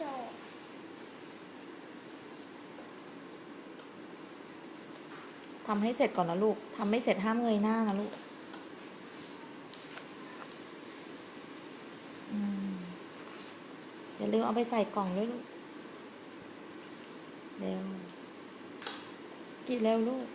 จทำให้เสร็จก่อนนะลูก ทำไม่เสร็จห้ามเงยหน้านะลูกอืมอย่าลืมเอาไปใส่กล่องด้วยลูก เร็ว กี่เร็วลูก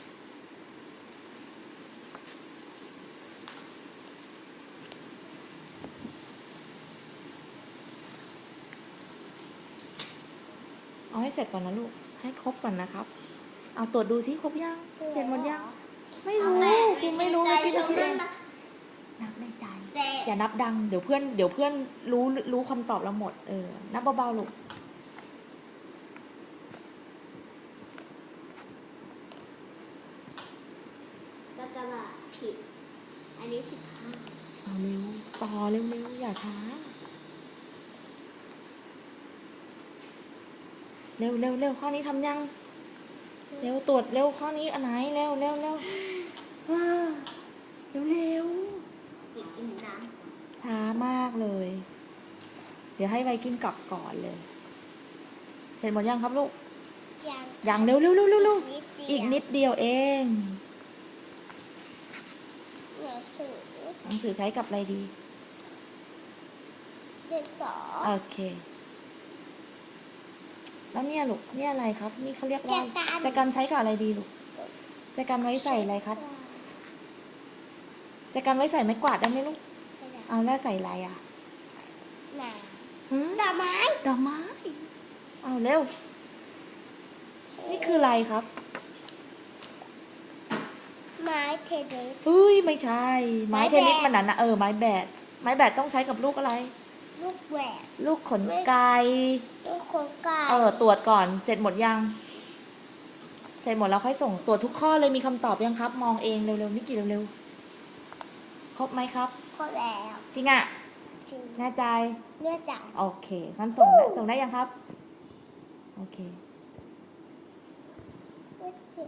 เอาให้เสร็จก่อนนะลูก ให้ครบก่อนนะครับ เอาตรวจดูซิครบยัง เสร็จหมดยัง ไม่รู้ครูไม่รู้ไม่คิดจะคิดเองนับในใจเจ็อย่านับดัง เดี๋ยวเพื่อน เดี๋ยวเพื่อนรู้รู้คำตอบเราหมด เออ นับเบาๆลูกแล้วก็มาผิด อันนี้สิบห้าเอาเร็ว ต่อเร็วๆอย่าช้า เร็วเร็วเร็วข้อนี้ทำยัง เร็วตรวจเร็วข้อนี้อันไหนเร็วเร็วเร็วว้าเร็วเร็วอีกอีกน้ช้ามากเลย เดี๋ยวให้ไวกินกลับก่อนเลย เสร็จหมดยังครับลูกำยังยังเร็วเร็วเร็วเร็วเร็วนิดเดียวอีกนิดเดียวเองหนังสือหนังสือใช้กับอะไรดีเด็กสอโอเค แล้วเนี่ยลูกเนี่ยอะไรครับ นี่เขาเรียกแจว่ากันแจกันใช้กับอะไรดีลูกแจกันไว้ใส่อะไรครับแจกันไว้ใส่ไม้กวาดได้ไหมลูกเอาแล้วใส่อะไรอะหนาหืมดอกไม้ดอกไม้เอาเร็ว นี่คืออะไรครับ ไม้เทนนิสเฮ้ยไม่ใช่ ไม้ไม้เทนนิสแบดมันนั้นนะเออไม้แบดไม้แบดต้องใช้กับลูกอะไร ลูกแหวนลูกขนไก่ ลูกโครงไก่เออตรวจก่อนเสร็จหมดยัง เสร็จหมดแล้วค่อยส่งตรวจทุกข้อเลยมีคำตอบยังครับ มองเองเร็วๆนิกกี้เร็วๆครบไหมครับ ครบแล้วจริงอะจริงแน่ใจ เนื่องจาก โอเคงั้นส่งได้ส่งได้ยังครับ โอเคว่าเจ็บ